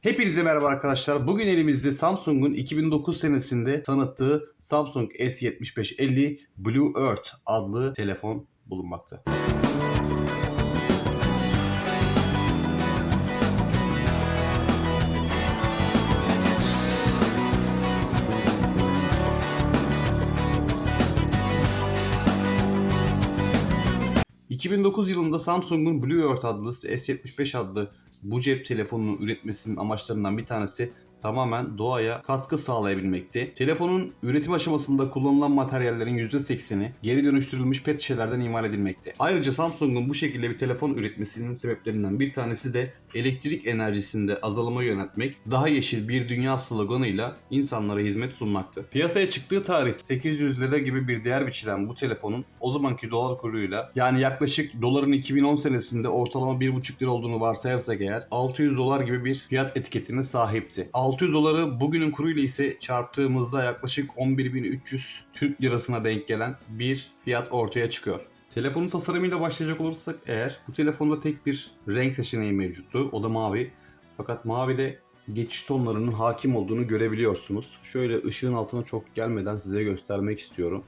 Hepinize merhaba arkadaşlar. Bugün elimizde Samsung'un 2009 senesinde tanıttığı Samsung S7550 Blue Earth adlı telefon bulunmakta. ...2009 yılında Samsung'un Blue Earth adlı S75 adlı bu cep telefonunun üretmesinin amaçlarından bir tanesi tamamen doğaya katkı sağlayabilmekti. Telefonun üretim aşamasında kullanılan materyallerin %80'i geri dönüştürülmüş pet şişelerden imal edilmekte. Ayrıca Samsung'un bu şekilde bir telefon üretmesinin sebeplerinden bir tanesi de elektrik enerjisinde azalma yönetmek, daha yeşil bir dünya sloganıyla insanlara hizmet sunmaktı. Piyasaya çıktığı tarih 800 lira gibi bir değer biçilen bu telefonun o zamanki dolar kuruyla yani yaklaşık doların 2010 senesinde ortalama 1,5 lira olduğunu varsayarsak eğer 600 dolar gibi bir fiyat etiketine sahipti. 600 doları bugünün kuruyla ise çarptığımızda yaklaşık 11.300 Türk lirasına denk gelen bir fiyat ortaya çıkıyor. Telefonun tasarımıyla başlayacak olursak eğer bu telefonda tek bir renk seçeneği mevcuttu. O da mavi. Fakat mavide geçiş tonlarının hakim olduğunu görebiliyorsunuz. Şöyle ışığın altına çok gelmeden size göstermek istiyorum.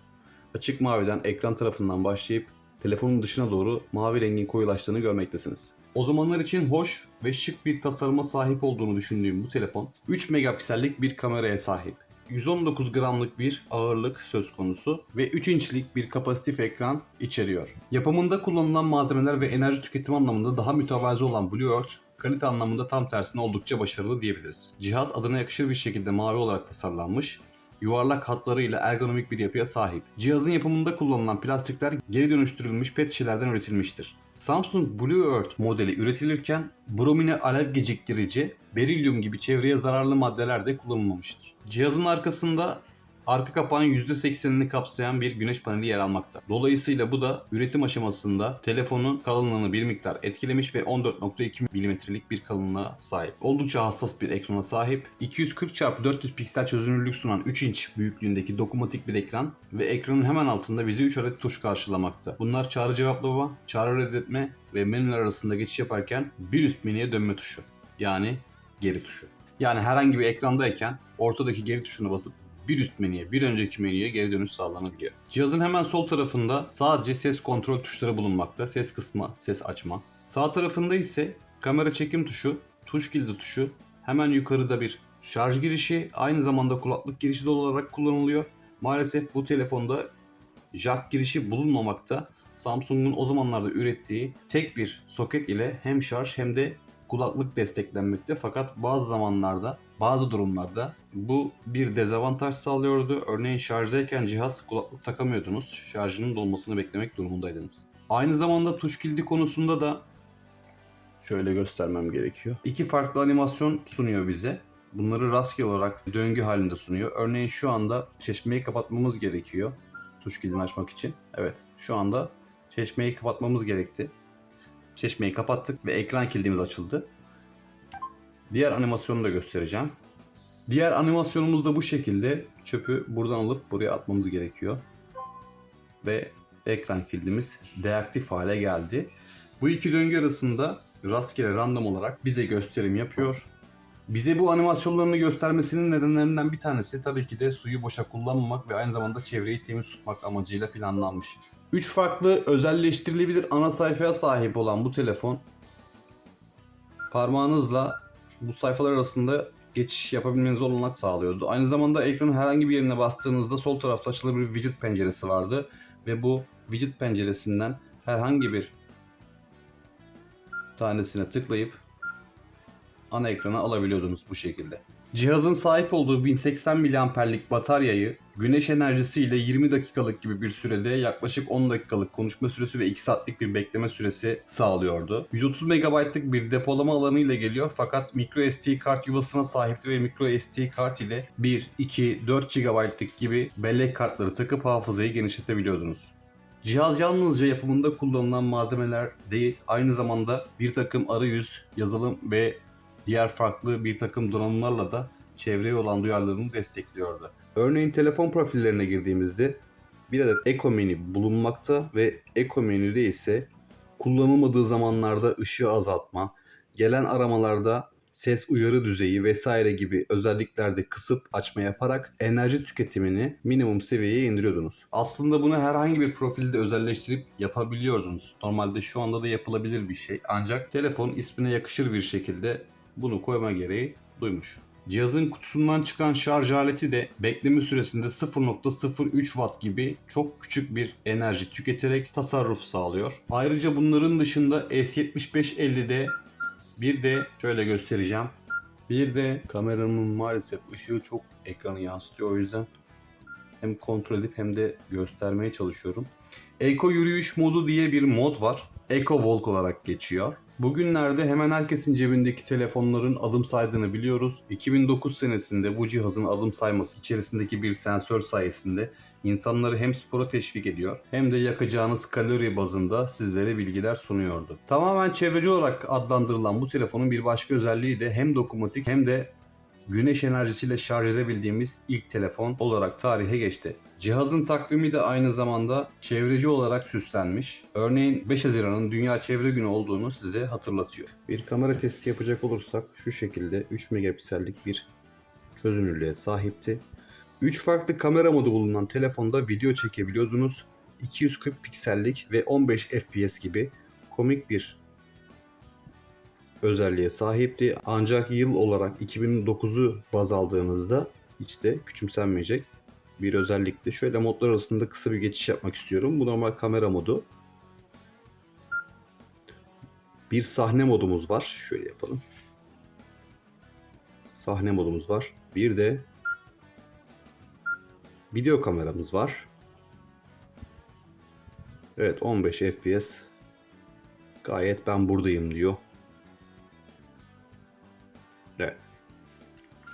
Açık maviden ekran tarafından başlayıp telefonun dışına doğru mavi rengin koyulaştığını görmektesiniz. O zamanlar için hoş ve şık bir tasarıma sahip olduğunu düşündüğüm bu telefon 3 megapiksellik bir kameraya sahip. 119 gramlık bir ağırlık söz konusu ve 3 inçlik bir kapasitif ekran içeriyor. Yapımında kullanılan malzemeler ve enerji tüketimi anlamında daha mütevazi olan Blue Earth, kalite anlamında tam tersine oldukça başarılı diyebiliriz. Cihaz adına yakışır bir şekilde mavi olarak tasarlanmış, yuvarlak hatlarıyla ergonomik bir yapıya sahip. Cihazın yapımında kullanılan plastikler geri dönüştürülmüş pet şişelerden üretilmiştir. Samsung Blue Earth modeli üretilirken bromine alev geciktirici, berilyum gibi çevreye zararlı maddeler de kullanılmamıştır. Cihazın arkasında arka kapağın %80'ini kapsayan bir güneş paneli yer almakta. Dolayısıyla bu da üretim aşamasında telefonun kalınlığını bir miktar etkilemiş ve 14.2 mm'lik bir kalınlığa sahip. Oldukça hassas bir ekrana sahip. 240x400 piksel çözünürlük sunan 3 inç büyüklüğündeki dokunmatik bir ekran ve ekranın hemen altında bizi 3 adet tuş karşılamakta. Bunlar çağrı cevaplama, çağrı reddetme ve menüler arasında geçiş yaparken bir üst menüye dönme tuşu. Yani geri tuşu. Yani herhangi bir ekrandayken ortadaki geri tuşuna basıp bir üst menüye, bir önceki menüye geri dönüş sağlanabiliyor. Cihazın hemen sol tarafında sadece ses kontrol tuşları bulunmakta. Ses kısma, ses açma. Sağ tarafında ise kamera çekim tuşu, tuş kilidi tuşu, hemen yukarıda bir şarj girişi, aynı zamanda kulaklık girişi de olarak kullanılıyor. Maalesef bu telefonda jack girişi bulunmamakta. Samsung'un o zamanlarda ürettiği tek bir soket ile hem şarj hem de kulaklık desteklenmekte fakat bazı zamanlarda bazı durumlarda bu bir dezavantaj sağlıyordu. Örneğin şarjdayken cihaz kulaklık takamıyordunuz. Şarjının dolmasını beklemek durumundaydınız. Aynı zamanda tuş kilidi konusunda da şöyle göstermem gerekiyor. İki farklı animasyon sunuyor bize. Bunları rastgele olarak döngü halinde sunuyor. Örneğin şu anda çeşmeyi kapatmamız gerekiyor. Tuş kilidini açmak için. Evet şu anda çeşmeyi kapatmamız gerekti. Çeşmeyi kapattık ve ekran kilidimiz açıldı. Diğer animasyonu da göstereceğim. Diğer animasyonumuz da bu şekilde. Çöpü buradan alıp buraya atmamız gerekiyor. Ve ekran kilidimiz deaktif hale geldi. Bu iki döngü arasında rastgele random olarak bize gösterim yapıyor. Bize bu animasyonlarını göstermesinin nedenlerinden bir tanesi tabii ki de suyu boşa kullanmamak ve aynı zamanda çevreyi temiz tutmak amacıyla planlanmış. 3 farklı özelleştirilebilir ana sayfaya sahip olan bu telefon parmağınızla bu sayfalar arasında geçiş yapabilmenize olanak sağlıyordu. Aynı zamanda ekranın herhangi bir yerine bastığınızda sol tarafta açılır bir widget penceresi vardı ve bu widget penceresinden herhangi bir tanesine tıklayıp ana ekrana alabiliyordunuz bu şekilde. Cihazın sahip olduğu 1080 mAh'lik bataryayı güneş enerjisiyle 20 dakikalık gibi bir sürede yaklaşık 10 dakikalık konuşma süresi ve 2 saatlik bir bekleme süresi sağlıyordu. 130 MB'lık bir depolama alanı ile geliyor fakat microSD kart yuvasına sahipti ve microSD kart ile 1, 2, 4 GB'lık gibi bellek kartları takıp hafızayı genişletebiliyordunuz. Cihaz yalnızca yapımında kullanılan malzemeler değil, aynı zamanda bir takım arayüz, yazılım ve diğer farklı bir takım donanımlarla da çevreye olan duyarlılığını destekliyordu. Örneğin telefon profillerine girdiğimizde bir adet Eco menü bulunmakta ve Eco menüde ise kullanılmadığı zamanlarda ışığı azaltma, gelen aramalarda ses uyarı düzeyi vesaire gibi özelliklerde kısıp açma yaparak enerji tüketimini minimum seviyeye indiriyordunuz. Aslında bunu herhangi bir profilde özelleştirip yapabiliyordunuz. Normalde şu anda da yapılabilir bir şey. Ancak telefon ismine yakışır bir şekilde bunu koyma gereği duymuş. Cihazın kutusundan çıkan şarj aleti de bekleme süresinde 0.03 watt gibi çok küçük bir enerji tüketerek tasarruf sağlıyor. Ayrıca bunların dışında S7550'de bir de şöyle göstereceğim. Bir de kameranın maalesef ışığı çok ekranı yansıtıyor. O yüzden hem kontrol edip hem de göstermeye çalışıyorum. Eko yürüyüş modu diye bir mod var. Eko Walk olarak geçiyor. Bugünlerde hemen herkesin cebindeki telefonların adım saydığını biliyoruz. 2009 senesinde bu cihazın adım sayması içerisindeki bir sensör sayesinde insanları hem spora teşvik ediyor hem de yakacağınız kalori bazında sizlere bilgiler sunuyordu. Tamamen çevreci olarak adlandırılan bu telefonun bir başka özelliği de hem dokunmatik hem de güneş enerjisiyle şarj edebildiğimiz ilk telefon olarak tarihe geçti. Cihazın takvimi de aynı zamanda çevreci olarak süslenmiş. Örneğin 5 Haziran'ın Dünya Çevre Günü olduğunu size hatırlatıyor. Bir kamera testi yapacak olursak şu şekilde 3 megapiksellik bir çözünürlüğe sahipti. 3 farklı kamera modu bulunan telefonda video çekebiliyordunuz. 240 piksellik ve 15 FPS gibi komik bir özelliğe sahipti. Ancak yıl olarak 2009'u baz aldığınızda hiç de küçümsenmeyecek bir özellikti. Şöyle modlar arasında kısa bir geçiş yapmak istiyorum. Bu normal kamera modu. Bir sahne modumuz var. Şöyle yapalım. Sahne modumuz var. Bir de video kameramız var. Evet 15 FPS. Gayet ben buradayım diyor. Evet.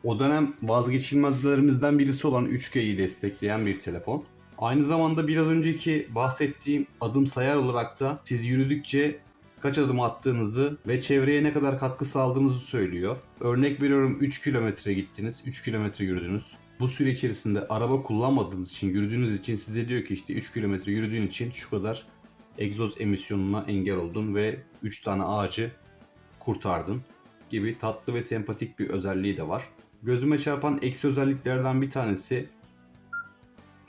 O dönem vazgeçilmezlerimizden birisi olan 3G'yi destekleyen bir telefon. Aynı zamanda biraz önceki bahsettiğim adım sayar olarak da siz yürüdükçe kaç adım attığınızı ve çevreye ne kadar katkı sağladığınızı söylüyor. Örnek veriyorum 3 kilometre gittiniz, 3 kilometre yürüdünüz. Bu süre içerisinde araba kullanmadığınız için, yürüdüğünüz için size diyor ki işte 3 kilometre yürüdüğün için şu kadar egzoz emisyonuna engel oldun ve 3 tane ağacı kurtardın gibi tatlı ve sempatik bir özelliği de var. Gözüme çarpan eksi özelliklerden bir tanesi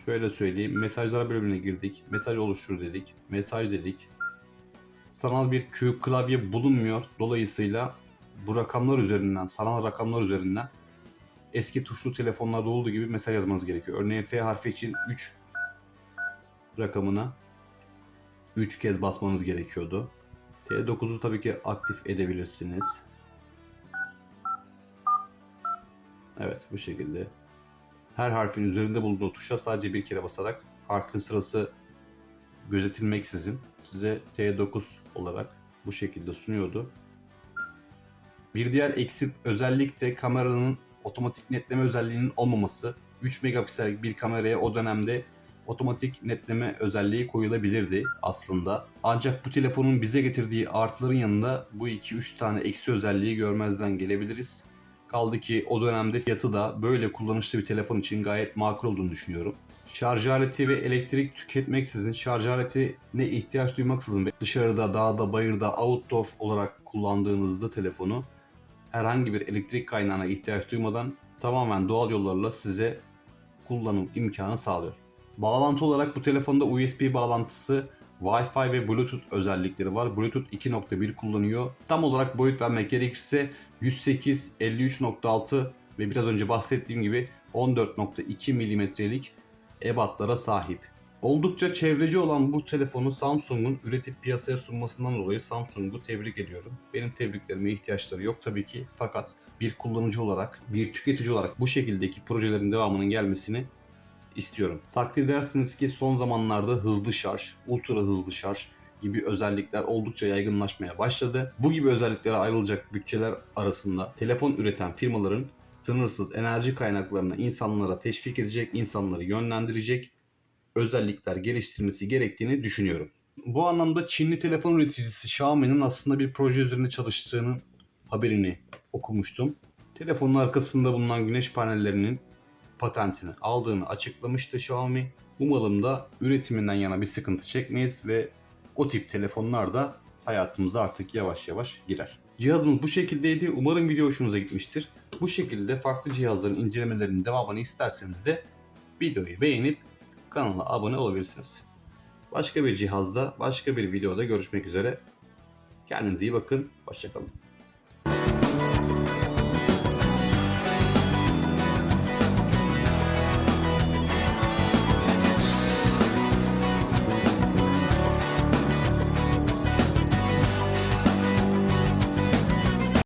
şöyle söyleyeyim. Mesajlar bölümüne girdik. Mesaj oluştur dedik. Mesaj dedik. Sanal bir Q klavye bulunmuyor. Dolayısıyla bu rakamlar üzerinden, sanal rakamlar üzerinden eski tuşlu telefonlarda olduğu gibi mesaj yazmanız gerekiyor. Örneğin F harfi için 3 rakamına 3 kez basmanız gerekiyordu. T9'u tabii ki aktif edebilirsiniz. Evet bu şekilde. Her harfin üzerinde bulunduğu tuşa sadece bir kere basarak harfin sırası gözetilmeksizin size T9 olarak bu şekilde sunuyordu. Bir diğer eksik özellik de kameranın otomatik netleme özelliğinin olmaması. 3 megapiksellik bir kameraya o dönemde otomatik netleme özelliği koyulabilirdi aslında. Ancak bu telefonun bize getirdiği artıların yanında bu 2-3 tane eksi özelliği görmezden gelebiliriz. Kaldı ki o dönemde fiyatı da böyle kullanışlı bir telefon için gayet makul olduğunu düşünüyorum. Şarj aleti ve elektrik tüketmeksizin, şarj aletine ihtiyaç duymaksızın ve dışarıda, dağda, bayırda, outdoor olarak kullandığınızda telefonu herhangi bir elektrik kaynağına ihtiyaç duymadan tamamen doğal yollarla size kullanım imkanı sağlıyor. Bağlantı olarak bu telefonda USB bağlantısı, Wi-Fi ve Bluetooth özellikleri var. Bluetooth 2.1 kullanıyor. Tam olarak boyut vermek gerekirse 108, 53.6 ve biraz önce bahsettiğim gibi 14.2 milimetrelik ebatlara sahip. Oldukça çevreci olan bu telefonu Samsung'un üretip piyasaya sunmasından dolayı Samsung'u tebrik ediyorum. Benim tebriklerime ihtiyaçları yok tabii ki fakat bir kullanıcı olarak, bir tüketici olarak bu şekildeki projelerin devamının gelmesini istiyorum. Takdir edersiniz ki son zamanlarda hızlı şarj, ultra hızlı şarj gibi özellikler oldukça yaygınlaşmaya başladı. Bu gibi özelliklere ayrılacak bütçeler arasında telefon üreten firmaların sınırsız enerji kaynaklarını insanlara teşvik edecek, insanları yönlendirecek özellikler geliştirmesi gerektiğini düşünüyorum. Bu anlamda Çinli telefon üreticisi Xiaomi'nin aslında bir proje üzerinde çalıştığının haberini okumuştum. Telefonun arkasında bulunan güneş panellerinin patentini aldığını açıklamıştı Xiaomi. Umalım da üretiminden yana bir sıkıntı çekmeyiz ve o tip telefonlar da hayatımıza artık yavaş yavaş girer. Cihazımız bu şekildeydi. Umarım video hoşunuza gitmiştir. Bu şekilde farklı cihazların incelemelerinin devamını isterseniz de videoyu beğenip kanala abone olabilirsiniz. Başka bir cihazda, başka bir videoda görüşmek üzere. Kendinize iyi bakın. Hoşçakalın.